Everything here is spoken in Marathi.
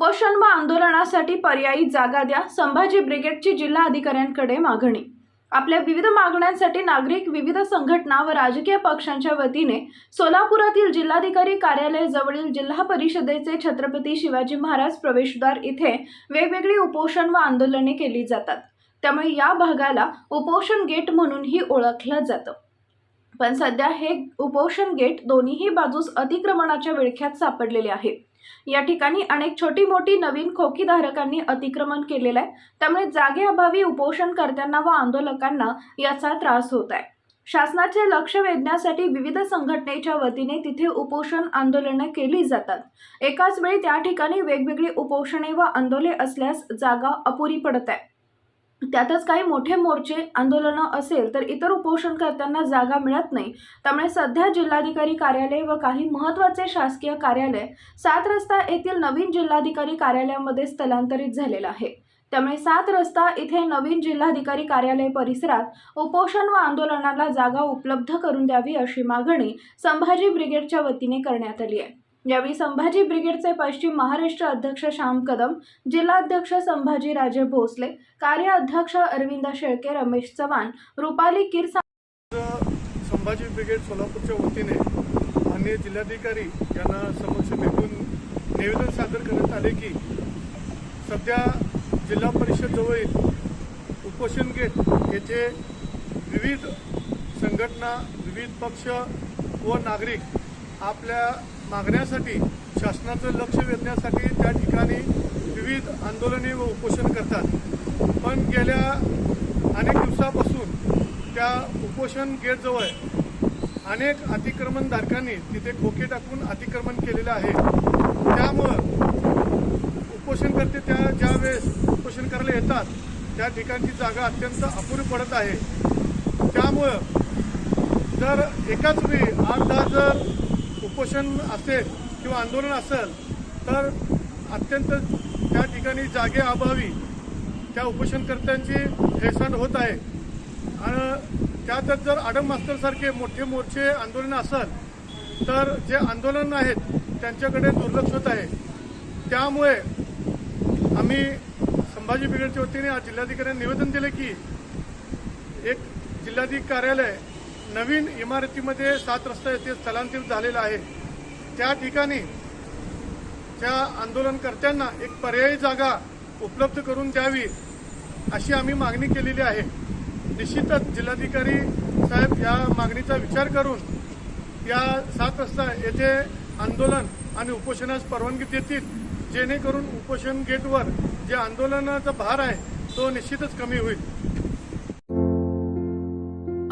उपोषण व आंदोलनासाठी पर्यायी जागा द्या संभाजी ब्रिगेडची जिल्हा अधिकाऱ्यांकडे मागणी. आपल्या विविध मागण्यांसाठी नागरिक विविध संघटना व राजकीय पक्षांच्या वतीने सोलापुरातील जिल्हाधिकारी कार्यालय जवळील जिल्हा परिषदेचे छत्रपती शिवाजी महाराज प्रवेशद्वार इथे वेगवेगळी उपोषण व आंदोलने केली जातात. त्यामुळे या भागाला उपोषण गेट म्हणूनही ओळखलं जातं. पण सध्या हे उपोषण गेट दोन्हीही बाजूस अतिक्रमणाच्या विळख्यात सापडलेले आहे. या ठिकाणी अनेक छोटी मोठी नवीन खोकीधारकांनी अतिक्रमण केलेलं आहे. त्यामुळे जागेअभावी उपोषणकर्त्यांना व आंदोलकांना याचा त्रास होत आहे. शासनाचे लक्ष वेधण्यासाठी विविध संघटनेच्या वतीने तिथे उपोषण आंदोलनं केली जातात. एकाच वेळी त्या ठिकाणी वेगवेगळी उपोषणे व आंदोले असल्यास जागा अपुरी पडत आहे. त्यातच काही मोठे मोर्चे आंदोलनं असेल तर इतर उपोषणकर्त्यांना जागा मिळत नाही. त्यामुळे सध्या जिल्हाधिकारी कार्यालय व काही महत्त्वाचे शासकीय कार्यालय सात रस्ता येथील नवीन जिल्हाधिकारी कार्यालयामध्ये स्थलांतरित झालेलं आहे. त्यामुळे सात रस्ता इथे नवीन जिल्हाधिकारी कार्यालय परिसरात उपोषण व आंदोलनाला जागा उपलब्ध करून द्यावी अशी मागणी संभाजी ब्रिगेडच्या वतीने करण्यात आली आहे. यावेळी संभाजी ब्रिगेडचे पश्चिम महाराष्ट्र अध्यक्ष श्याम कदम जिल्हाध्यक्ष संभाजी राजे भोसले कार्य अध्यक्ष अरविंद शेळके रमेश चव्हाण रुपाली किर संभाजी ब्रिगेड सोलापूरच्या वतीने माननीय जिल्हाधिकारी यांना समक्ष भेटून निवेदन सादर करण्यात आले की सध्या जिल्हा परिषद जवळील उपोषण गेट येथे विविध संघटना विविध पक्ष व नागरिक आपल्या मागण्यासाठी शासनाचं लक्ष वेधण्यासाठी त्या ठिकाणी विविध आंदोलने व उपोषण करतात. पण गेल्या अनेक दिवसापासून त्या उपोषण गेटजवळ अनेक अतिक्रमणधारकांनी तिथे खोके टाकून अतिक्रमण केलेलं आहे. त्यामुळं उपोषणकर्ते त्या ज्या वेळेस उपोषण करायला येतात त्या ठिकाणची जागा अत्यंत अपुरी पडत आहे. त्यामुळं जर एकाच वेळी आठ दहा जर उपोषण असेल किंवा आंदोलन असेल तर अत्यंत त्या ठिकाणी जागे अभावी त्या उपोषणकर्त्यांची हेळसांड होत आहे. आणि त्यातच जर आडम मास्तरसारखे मोठे मोर्चे आंदोलन असेल तर जे आंदोलन आहेत त्यांच्याकडे दुर्लक्ष होत आहे. त्यामुळे आम्ही संभाजी ब्रिगेडच्या वतीने आज जिल्हाधिकाऱ्यांनी निवेदन दिले की एक जिल्हाधिकारी कार्यालय नवीन इमारतीमध्ये सात रस्ता येथे स्थलांतरित झालेला आहे. त्या ठिकाणी त्या आंदोलनकर्त्यांना एक पर्यायी जागा उपलब्ध करून द्यावी अशी आम्ही मागणी केलेली आहे. निश्चितच जिल्हाधिकारी साहेब या मागणीचा विचार करून या सात रस्ता येथे आंदोलन आणि उपोषणास परवानगी देतील जेणेकरून उपोषण गेटवर जे आंदोलनाचा भार आहे तो निश्चितच कमी होईल.